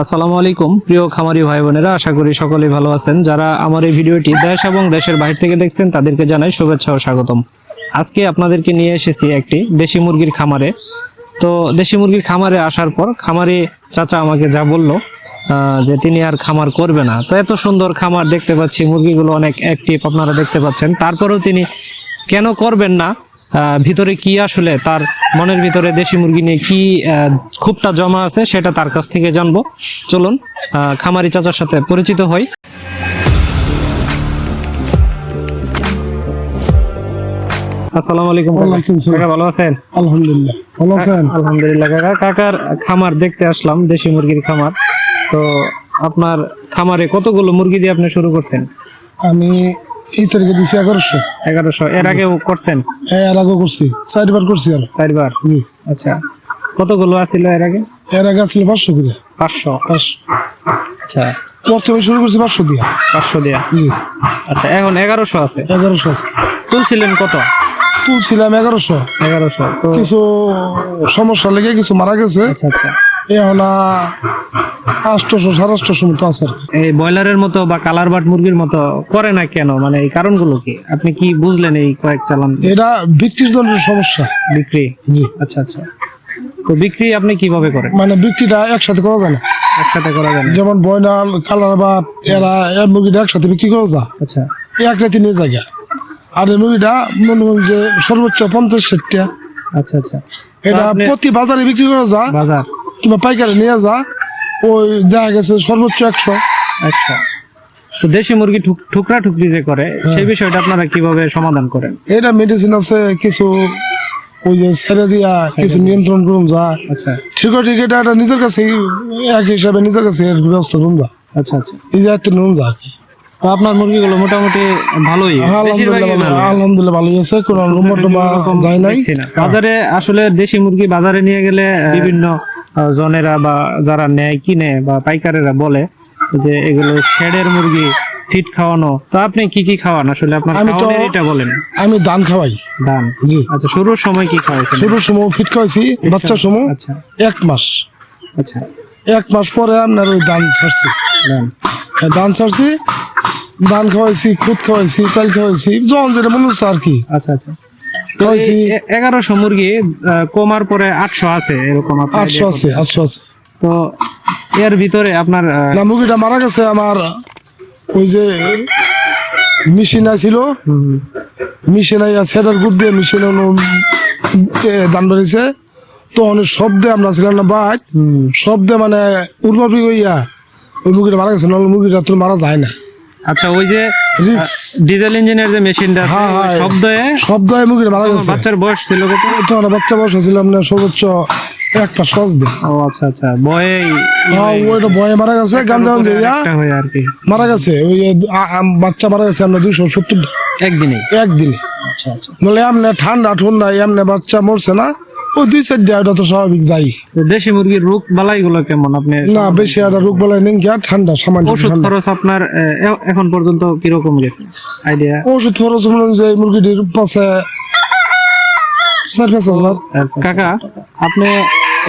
আসসালামু আলাইকুম, প্রিয় খামারি ভাই বোনেরা, আশা করি সকলেই ভালো আছেন। যারা আমার এই ভিডিওটি দেশ এবং দেশের বাইরে থেকে দেখছেন, তাদেরকে জানাই শুভেচ্ছা ও স্বাগতম। আজকে আপনাদেরকে নিয়ে এসেছি একটি দেশি মুরগির খামারে। তো দেশি মুরগির খামারে আসার পর খামারি চাচা আমাকে যা বলল যে তিনি আর খামার করবে না। তো এত সুন্দর খামার দেখতে পাচ্ছি, মুরগিগুলো অনেক অ্যাক্টিভ আপনারা দেখতে পাচ্ছেন। তারপরেও তিনি কেন করবেন না? ভিতরে কি আসলে? তার মনের ভিতরে দেশি মুরগি নিয়ে কি খুবটা জমা আছে সেটা তার কাছ থেকে জানব। চলুন খামারি চাচার সাথে পরিচিত হই। আসসালামু আলাইকুম কাকা। ভালো আছেন? আলহামদুলিল্লাহ ভালো আছেন? আলহামদুলিল্লাহ কাকা। কাকার খামার দেখতে আসলাম দেশি মুরগির খামার। তো আপনার খামারে কতগুলো মুরগি দিয়ে আপনি শুরু করছেন? আমি এই তারিখে দিছি এগারোশো। এগারোশো। এর আগেও করছেন? এর আগে করছি। চারবার করছি আর। চারবার? জি। আচ্ছা। কতগুলো আছিল এর আগে? এর আগে আসলে পাঁচশো করে। পাঁচশো? পাঁচশো। আচ্ছা। প্রথমে শুরু করছি পাঁচশো দিয়া। পাঁচশো দেয়া? জি। আচ্ছা এখন এগারোশো আছে? এগারোশো আছে। তুলছিলেন কত? তুলছিলাম এগারোশো। এগারোশো কিছু সমস্যা লেগে কিছু মারা গেছে। আচ্ছা আচ্ছা। এখন আটশোশো সাড়ে আটশোশো মতো আছে এই ব্রয়লারের মতো বা কালার বাট মুরগির মতো করে না কেন? মানে এই কারণগুলো কি? আপনি কি বুঝলেন এই কয়েক চালান? এটা বিক্রির জন্য সমস্যা। বিক্রি? জি। আচ্ছা আচ্ছা। তো বিক্রি আপনি কীভাবে করেন? মানে বিক্রিটা একসাথে করা যায় না। একসাথে করা যায় না? যেমন বয়নাল কালার বা এরা এই মুরগিটা একসাথে বিক্রি করা যায়। আচ্ছা। এক রাতে নিয়ে জায়গা আর এই মুরগিটা মনে হয় যে সর্বোচ্চ পঞ্চাশ ষাটটা আচ্ছা আচ্ছা। এটা প্রতি বাজারে বিক্রি করা যা বাজার? কিংবা পাইকারি নিয়ে যা ওই দেখা গেছে সর্বোচ্চ একশো। একশো। তো দেশি মুরগি ঠুক- ঠুকরা ঠুকরি যে করে সেই বিষয়টা আপনারা কীভাবে সমাধান করেন? এটা মেডিসিন আছে কিছু ওই যে ছেড়ে দিয়া কিছু নিয়ন্ত্রণ করুন যা। আচ্ছা। ঠিক আছে ঠিক এটা নিজের কাছে এক হিসাবে নিজের কাছে ব্যবস্থা করুন যা। আচ্ছা আচ্ছা। এই যে একটা নুন যা। তো আপনার মুরগিগুলো মোটামুটি ভালোই। আলহামদুলিল্লাহ ভালোই আছে কোনো যায় নাই। বাজারে আসলে দেশি মুরগি বাজারে নিয়ে গেলে বিভিন্ন জনেরা বা যারা নেয় কিনে বা পাইকারেরা বলে যে এগুলো শেডের মুরগি ফিট খাওয়ানো। তো আপনি কি কি খাওয়ান? আসলে আপনার খাওয়ানোর এটা বলেন। আমি ধান খাওয়াই। ধান? জি। আচ্ছা শুরুর সময় কি খাওয়াইছেন? শুরুর সময় ফিট খাওয়াইছি বাচ্চা সময় আচ্ছা। এক মাস। আচ্ছা। এক মাস পরে আপনার ওই ধান ছাড়ছি। ধান। হ্যাঁ, ধান ছাড়ছি ধান খাওয়াইছি খুদ খাওয়াইছি চাল খাওয়াইছি জল যেটা মনে হচ্ছে আর কি। আচ্ছা আচ্ছা। খাওয়াইছি। এগারোশো মুরগি কমার পরে আটশো আছে এরকম আটশো idea আছে আটশো আছে। তো এর ভিতরে আপনার না মুরগিটা মারা গেছে আমার ওই যে মেশিন আছিল মেশিন আইয়া সেটার গুড় দিয়ে মেশিন ধান বেরিয়েছে তো অনেক শব্দে আমরা ছিলাম না বাদ শব্দে মানে উর্বরী হইয়া ওই মুরগিটা মারা গেছে নাহলে মুরগিটা তো মারা যায় না। আচ্ছা ওই যে ডিজেল ইঞ্জিনের যে মেশিনটা। শব্দে শব্দ মুরগিটা মারা গেছে। বাচ্চার বয়স ছিল কত? তো আমরা বাচ্চা বসে ছিলাম না সর্বোচ্চ এক পাঁচ পাঁচ ও আচ্ছা আচ্ছা বয়ে হ্যাঁ, ওইটা ভয়ে মারা গেছে গাঞ্জা দিয়া। আর কি। মারা গেছে ওই বাচ্চা মারা গেছে আমরা দুইশো সত্তর একদিনে? একদিনে। আচ্ছা আচ্ছা। নলে এমনি ঠান্ডা ঠান্ডা এমনি বাচ্চা মরছে না। ওই দুই চার দিয়ে ওটা তো স্বাভাবিক যাই। দেশি মুরগির রোগ বালাই গুলো কেমন? আপনি না বেশি একটা রোগ বলে নেই আর ঠান্ডা সামান্য ওষুধ খরচ আপনার এখন পর্যন্ত কীরকম গেছে? আইডিয়া ওষুধ খরচ মনে যে মুরগিটির পাশে চার পাঁচ হাজার। কাকা আপনি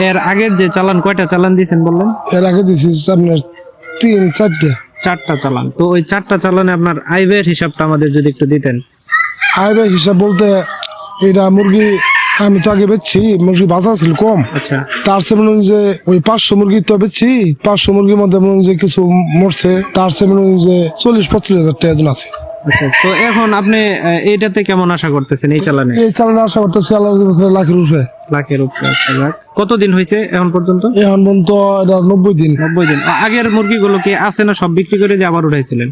এর আগের যে চালান কয়টা চালান দিয়েছেন বললেন? এর আগে দিছি আপনার তিন চারটে। চারটা চালান। তো ওই চারটা চালানে আপনার আয় ব্যয়ের হিসাবটা আমাদের যদি একটু দিতেন। আয় ব্যয় হিসাব বলতে এটা মুরগি আমি তো আগে বেচছি মুরগি বাজার ছিল কম। আচ্ছা। তার সে মনে যে ওই পাঁচশো মুরগি তো বেচছি পাঁচশো মুরগির মধ্যে মনে যে কিছু মরছে তার সে মনে যে চল্লিশ পঁচিশ হাজার টাকা জন আছে। আচ্ছা তো এখন আপনি এটাতে এইটাতে কেমন আশা করতেছেন এই চালানে? এই চালানে আশা করতেছি আল্লাহ লাখের উপরে। লাখের উপরে আচ্ছা লাখ। কতদিন হয়েছে এখন পর্যন্ত? এখন পর্যন্ত এটা নব্বই দিন। নব্বই দিন। আগের মুরগিগুলো কি আছে না সব বিক্রি করে দিয়ে আবার উঠাইছিলেন?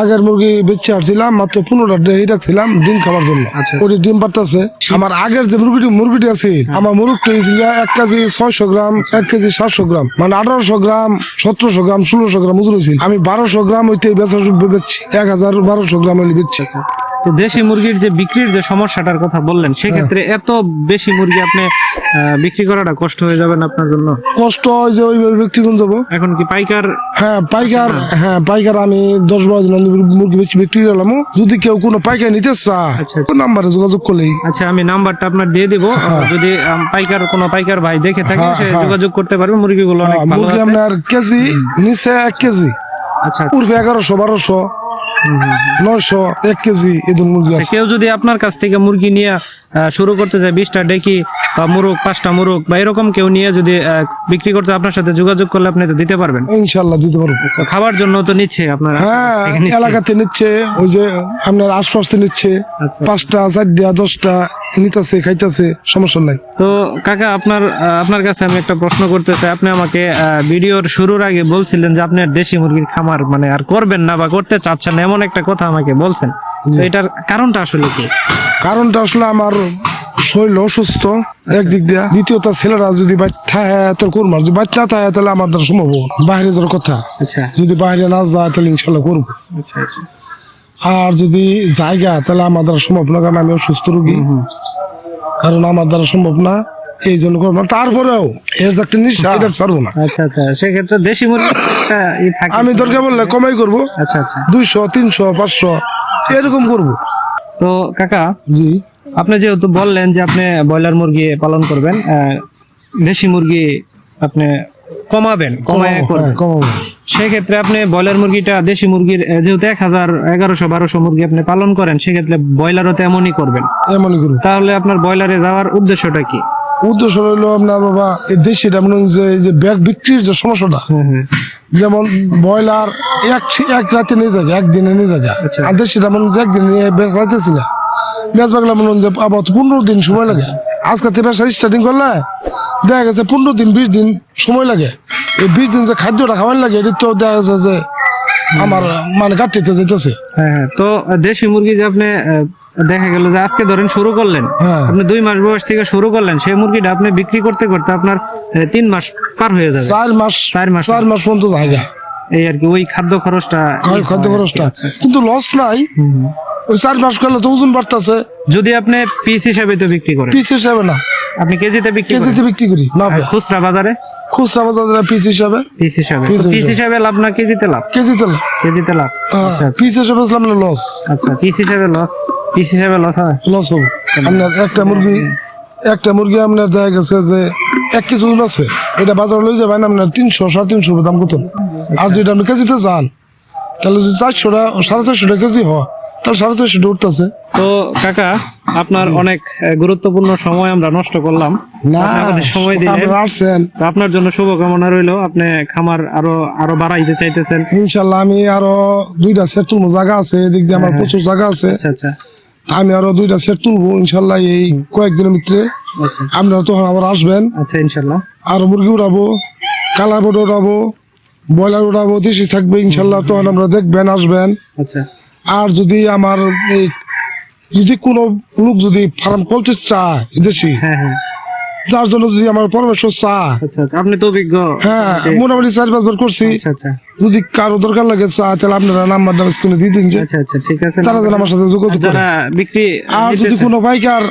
আগের মুরগি বেচে আসছিলাম মাত্র পনেরোটা রাখছিলাম ডিম খাবার জন্য। আচ্ছা। ওটি ডিম পারতেছে। আমার আগের যে মুরগিটি মুরগিটি আছে আমার মুরগটি ছিল এক কেজি ছয়শো গ্রাম এক কেজি সাতশো গ্রাম মানে আঠারোশো গ্রাম সতেরোশো গ্রাম ষোলোশো গ্রাম ওজন হয়েছিল। আমি বারোশো গ্রাম হইতে বেচা বেচছি এক হাজার বারোশো গ্রাম হইলে বেচছি তো দেশি মুরগির যে বিক্রির যে সমস্যাটার কথা বললেন সেক্ষেত্রে এত বেশি মুরগি আপনি বিক্রি করাটা কষ্ট হয়ে যাবে না আপনার জন্য? কষ্ট হয় যে ওইভাবে ব্যক্তি কোন যাব এখন কি পাইকার হ্যাঁ পাইকার হ্যাঁ পাইকার আমি দশ বারো দিন মুরগি বেশি বিক্রি করলাম যদি কেউ কোনো পাইকার নিতে চায় আচ্ছা, আচ্ছা। নাম্বারে যোগাযোগ করলেই। আচ্ছা আমি নাম্বারটা আপনার দিয়ে দিব। যদি পাইকার কোনো পাইকার ভাই দেখে থাকে হ্যাঁ, সে হ্যাঁ। যোগাযোগ করতে পারবে মুরগিগুলো অনেক হ্যাঁ, ভালো মুরগি আছে। আপনার কেজি নিচে এক কেজি। আচ্ছা উর্ফে এগারোশো বারোশো। নয়শো এক কেজি এদের মুরগি আছে। কেউ যদি আপনার কাছ থেকে মুরগি নিয়ে শুরু করতে চায় বিশটা ডেকি বা মুরগ পাঁচটা মুরগ বা এরকম কেউ নিয়ে যদি বিক্রি করতে আপনার সাথে যোগাযোগ করলে আপনি তো দিতে পারবেন। ইনশাল্লাহ দিতে পারব। খাবার জন্য তো নিচ্ছে আপনারা। হ্যাঁ এলাকাতে নিচ্ছে ওই যে আপনার আশপাশে নিচ্ছে আচ্ছা। পাঁচটা চারটা দশটা নিতেছে খাইতেছে সমস্যা নাই। তো কাকা আপনার আপনার কাছে আমি একটা প্রশ্ন করতে চাই। আপনি আমাকে ভিডিওর শুরুর আগে বলছিলেন যে আপনি আর দেশি মুরগির খামার মানে আর করবেন না বা করতে চাচ্ছেন এমন একটা কথা আমাকে বলছেন। তো এটার কারণটা আসলে কি? কারণটা আসলে আমার শরীর অসুস্থ একদিক দিয়া। দ্বিতীয়ত ছেলেরা যদি বাইর থাকে তাহলে করব যদি বাইর না থাকে তাহলে আমার দ্বারা সম্ভব না। বাইরে যাওয়ার কথা। আচ্ছা। যদি বাইরে না যায় তাহলে ইনশাল্লাহ করব। আচ্ছা আচ্ছা। আর যদি জায়গা তাহলে আমার দ্বারা সম্ভব না কারণ আমি অসুস্থ রোগী। কারণ আমার দ্বারা সম্ভব না এই জন্য করব। না তারপরেও এর একটা নিশা এটা ছাড়বো না। আচ্ছা আচ্ছা। সেক্ষেত্রে দেশি মুরগি আমি দরকার বললে কমাই করব। আচ্ছা আচ্ছা। দুইশো তিনশো পাঁচশো এরকম করব। তো কাকা জি। আপনি যেহেতু বললেন যে আপনি ব্রয়লার মুরগি পালন করবেন দেশি মুরগি আপনি কমাবেন কমায় করবেন। হ্যাঁ, কমাবো। সেক্ষেত্রে আপনি ব্রয়লার মুরগিটা দেশি মুরগির যেহেতু এক হাজার এগারোশো বারোশো মুরগি আপনি পালন করেন সেক্ষেত্রে ব্রয়লারও তো এমনই করবেন। এমনই করব। তাহলে আপনার ব্রয়লারে যাওয়ার উদ্দেশ্যটা কি? উদ্দেশ্য রইল আপনার বাবা এই মনে যে এই যে ব্যাগ বিক্রির যে সমস্যাটা যেমন ব্রয়লার এক এক রাতে নিয়ে যাবে একদিনে নিয়ে যাবে। আচ্ছা। আর দেশিটা মনে যে একদিন নিয়ে বেচাইতেছি না। বেচ বাগলা মনে যে আবার পনেরো দিন সময় লাগে। আজকে থেকে ব্যবসা স্টার্টিং করলে দেখা গেছে পনেরো দিন বিশ দিন সময় লাগে। এই বিশ দিন যে খাদ্যটা খাওয়ার লাগে এটা তো দেখা গেছে যে আমার মানে কাটতে যেতেছে। হ্যাঁ হ্যাঁ। তো দেশি মুরগি যে আপনি দেখা গেল যে আজকে ধরেন শুরু করলেন হ্যাঁ। আপনি দুই মাস বয়স থেকে শুরু করলেন সেই মুরগিটা আপনি বিক্রি করতে করতে আপনার তিন মাস পার হয়ে যাবে। চার মাস চার মাস। চার মাস পর্যন্ত জায়গা। এই আর কি ওই খাদ্য খরচটা খাদ্য। খরচটা। আচ্ছা, আচ্ছা। কিন্তু লস নাই। ওই চার মাস করলে তো ওজন বাড়তেছে। যদি আপনি পিস হিসাবে তো বিক্রি করেন। পিস হিসাবে না। আপনি কেজিতে বিক্রি কেজিতে বিক্রি করি না খুচরা বাজারে? খুচরা বাজারে পিস হিসাবে? পিস হিসাবে। পিস হিসাবে। লাভ না কেজিতে লাভ। কেজিতে না কেজিতে লাভ। আচ্ছা আচ্ছা। পিস হিসাবে বেচলাম না লস? আচ্ছা পিস হিসাবে লস। পিস হিসাবে লস হয়? লস হবে। আপনার একটা মুরগি একটা মুরগি আপনার দেখা গেছে যে এক কেজি ওজন আছে। এটা বাজারে লই যাবেন আপনার তিনশো সাড়ে তিনশো দাম কত? আর যদি আপনি কেজিতে যান তাহলে যদি চারশোটা সাড়ে চারশো টাকা কেজি হয়। তাহলে সাড়ে চারশো উঠতেছে তো কাকা আপনার অনেক গুরুত্বপূর্ণ সময় আমরা নষ্ট করলাম। না আপনি আমাদের সময় দিলেন। আপনারা তো জন্য শুভকামনা রইল। আপনি খামার আরও আরও বাড়াইতে চাইতেছেন। ইনশাল্লাহ আমি আরও দুইটা সেট তুলবো জায়গা আছে এদিক দিয়ে হ্যাঁ, আমার প্রচুর জায়গা আছে। আচ্ছা আচ্ছা। আমি আরও দুইটা সেট তুলবো ইনশাল্লাহ এই কয়েকদিনের ভিতরে। আচ্ছা। আপনারা তখন আবার আসবেন। আচ্ছা ইনশাল্লাহ। আরও মুরগি উড়াবো কালার বোর্ড উড়াবো ব্রয়লার উড়াবো দেশি থাকবে ইনশাল্লাহ তখন আমরা দেখবেন আসবেন। আচ্ছা। আর যদি আমার এই যদি কোনো লোক যদি ফার্ম করতে চায় দেশি হ্যাঁ হ্যাঁ। যার জন্য যদি আমার পরামর্শ চায়। আচ্ছা আচ্ছা। আপনি তো অভিজ্ঞ। হ্যাঁ মোটামুটি চার করছি। আচ্ছা আচ্ছা। যদি কারও দরকার লাগে চায় তাহলে আপনারা নাম্বারটা স্ক্রিনে দিয়ে দিন আচ্ছা আচ্ছা তারা যেন আমার সাথে যোগাযোগ করে। আর যদি কোনো পাইকার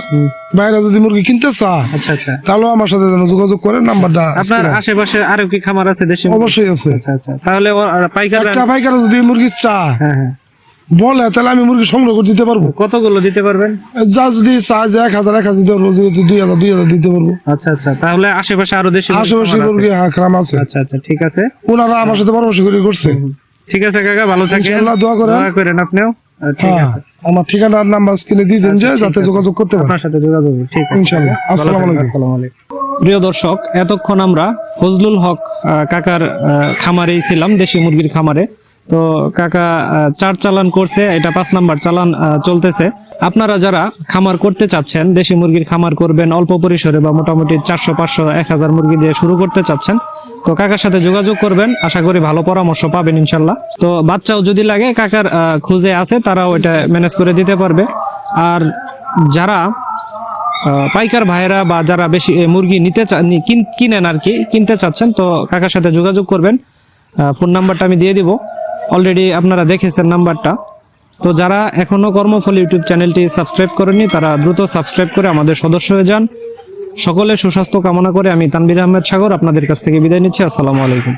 বাইরে যদি মুরগি কিনতে আচ্ছা আচ্ছা। আমার সাথে যেন যোগাযোগ করে নাম্বারটা আপনার আশেপাশে আরও কি খামার আছে দেশি? অবশ্যই আছে। আচ্ছা আচ্ছা। তাহলে পাইকার একটা পাইকার যদি মুরগি চায় হ্যাঁ হ্যাঁ। বলে তাহলে আমি মুরগি সংগ্রহ করে দিতে পারব। কতগুলো দিতে পারবেন? যা যদি চায় এক হাজার এক হাজার দিতে পারব যদি দুই হাজার দুই হাজার দিতে পারব। আচ্ছা আচ্ছা। তাহলে আশেপাশে আরও দেশি আশেপাশে মুরগি হ্যাঁ আছে। আচ্ছা আচ্ছা ঠিক আছে। ওনারা আমার সাথে পরামর্শ করে করছে। ঠিক আছে কাকা ভালো থাকেন। ইনশাআল্লাহ দোয়া করেন। দোয়া করেন আপনিও। ঠিক হ্যাঁ আছে। আমার ঠিকানার নাম্বার স্ক্রিনে দিয়ে দিন যে আচ্ছা, যাতে যোগাযোগ করতে পারে। আপনার সাথে যোগাযোগ ঠিক আছে। ইনশাআল্লাহ। আসসালামু আলাইকুম। আসসালামু আলাইকুম। প্রিয় দর্শক এতক্ষণ আমরা ফজলুল হক কাকার খামারেই ছিলাম দেশি মুরগির খামারে। তো কাকা চার চালান করছে, এটা পাঁচ নাম্বার চালান চলতেছে। আপনারা যারা খামার করতে চাচ্ছেন, দেশি মুরগির খামার করবেন, অল্প পরিসরে বা মোটামুটি চারশো, পাঁচশো, এক হাজার মুরগি দিয়ে শুরু করতে চাচ্ছেন, তো কাকার সাথে যোগাযোগ করবেন। আশা করি ভালো পরামর্শ পাবেন, ইনশাল্লাহ। তো বাচ্চাও যদি লাগে, কাকার খুঁজে আছে, তারাও এটা ম্যানেজ করে দিতে পারবে। আর যারা পাইকার ভাইয়েরা বা যারা বেশি মুরগি নিতে কিনেন আর কি, কিনতে চাচ্ছেন, তো কাকার সাথে যোগাযোগ করবেন। ফোন নাম্বারটা আমি দিয়ে দিব। অলরেডি আপনারা দেখেছেন নাম্বারটা। তো যারা এখনও কর্মফল ইউটিউব চ্যানেলটি সাবস্ক্রাইব করেনি তারা দ্রুত সাবস্ক্রাইব করে আমাদের সদস্য হয়ে যান। সকলে সুস্বাস্থ্য কামনা করে আমি তানবির আহমেদ সাগর আপনাদের কাছ থেকে বিদায় নিচ্ছি। আসসালামু আলাইকুম।